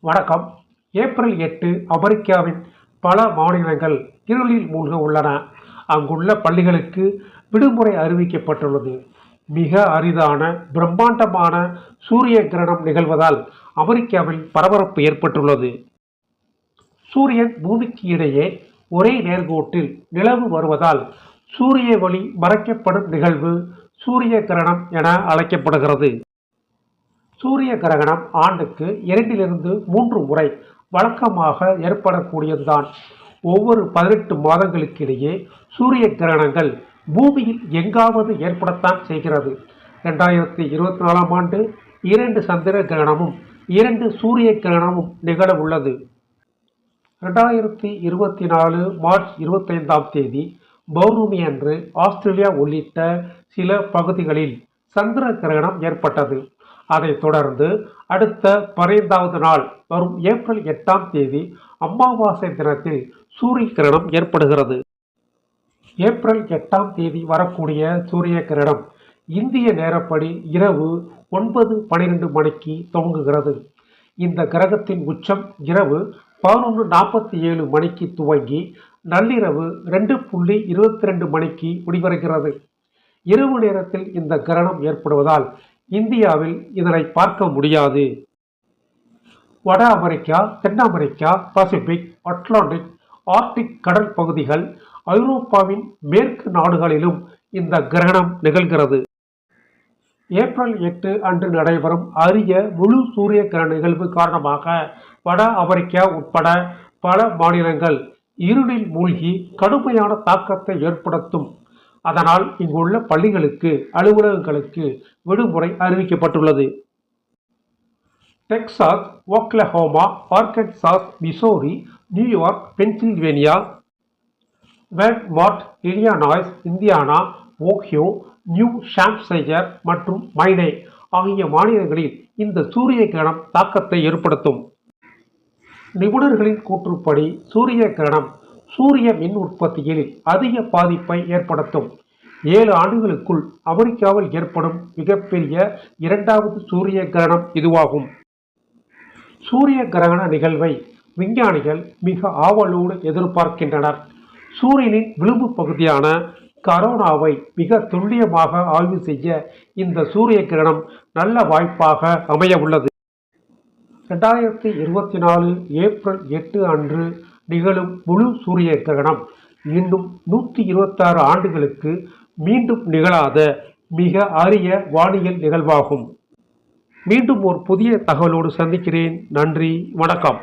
வணக்கம். ஏப்ரல் எட்டு அமெரிக்காவின் பல மாநிலங்கள் இருளில் மூழ்க உள்ளன. அங்குள்ள பள்ளிகளுக்கு விடுமுறை அறிவிக்கப்பட்டுள்ளது. மிக அரிதான பிரம்மாண்டமான சூரிய கிரகணம் நிகழ்வதால் அமெரிக்காவில் பரபரப்பு ஏற்பட்டுள்ளது. சூரியன் பூமிக்கு இடையே ஒரே நேர்கோட்டில் நிலவு வருவதால் சூரிய ஒளி மறைக்கப்படும் நிகழ்வு சூரிய கிரகணம் என அழைக்கப்படுகிறது. சூரிய கிரகணம் ஆண்டுக்கு இரண்டிலிருந்து மூன்று முறை வழக்கமாக ஏற்படக்கூடியதுதான். ஒவ்வொரு பதினெட்டு மாதங்களுக்கிடையே சூரிய கிரகணங்கள் பூமியில் எங்காவது ஏற்படத்தான் செய்கிறது. ரெண்டாயிரத்தி இருபத்தி நாலாம் ஆண்டு இரண்டு சந்திர கிரகணமும் இரண்டு சூரிய கிரகணமும் நிகழ உள்ளது. ரெண்டாயிரத்தி இருபத்தி நாலு மார்ச் இருபத்தைந்தாம் தேதி பௌர்ணமி அன்று ஆஸ்திரேலியா உள்ளிட்ட சில பகுதிகளில் சந்திர கிரகணம் ஏற்பட்டது. அதைத் தொடர்ந்து அடுத்த பதினைந்தாவது நாள் வரும் ஏப்ரல் எட்டாம் தேதி அமாவாசை தினத்தில் சூரிய கிரணம் ஏற்படுகிறது. ஏப்ரல் எட்டாம் தேதி வரக்கூடிய சூரிய கிரணம் இந்திய நேரப்படி இரவு ஒன்பது பனிரெண்டு மணிக்கு துவங்குகிறது. இந்த கிரகத்தின் உச்சம் இரவு பதினொன்று நாற்பத்தி ஏழு மணிக்கு துவங்கி நள்ளிரவு ரெண்டு புள்ளி இருபத்தி ரெண்டு மணிக்கு முடிவடைகிறது. இரவு நேரத்தில் இந்த கிரகணம் ஏற்படுவதால் இந்தியாவில் இதனை பார்க்க முடியாது. வட அமெரிக்கா தென் அமெரிக்கா பசிபிக் அட்லாண்டிக் ஆர்டிக் கடல் பகுதிகள் ஐரோப்பாவின் மேற்கு நாடுகளிலும் இந்த கிரகணம் நிகழ்கிறது. ஏப்ரல் எட்டு அன்று நடைபெறும் அரிய முழு சூரிய கிரகண நிகழ்வு காரணமாக வட அமெரிக்கா உட்பட பல மாநிலங்கள் இருளில் மூழ்கி கடுமையான தாக்கத்தை ஏற்படுத்தும். அதனால் இங்குள்ள பள்ளிகளுக்கு அலுவலகங்களுக்கு விடுமுறை அறிவிக்கப்பட்டுள்ளது. Texas Oklahoma Arkansas Missouri New York Pennsylvania Vermont Illinois Indiana Ohio New Hampshire மற்றும் மைனே ஆகிய மாநிலங்களில் இந்த சூரிய கிரணம் தாக்கத்தை ஏற்படுத்தும். நிபுணர்களின் கூற்றுப்படி சூரிய கிரகணம் சூரிய மின் உற்பத்தியில் அதிக பாதிப்பை ஏற்படுத்தும். ஏழு ஆண்டுகளுக்குள் அமெரிக்காவில் ஏற்படும் மிகப்பெரிய இரண்டாவது சூரிய கிரகணம் இதுவாகும். சூரிய கிரகண நிகழ்வை விஞ்ஞானிகள் மிக ஆவலோடு எதிர்பார்க்கின்றனர். சூரியனின் விளிம்பு பகுதியான கரோனாவை மிக துல்லியமாக ஆய்வு செய்ய இந்த சூரிய கிரகணம் நல்ல வாய்ப்பாக அமைய உள்ளது ரெண்டாயிரத்தி இருபத்தி நாலு ஏப்ரல் எட்டு அன்று நிகழும் முழு சூரிய கிரகணம் இன்னும் நூற்றி இருபத்தாறு ஆண்டுகளுக்கு மீண்டும் நிகழாத மிக அரிய வானியல் நிகழ்வாகும். மீண்டும் ஒரு புதிய தகவலோடு சந்திக்கிறேன். நன்றி. வணக்கம்.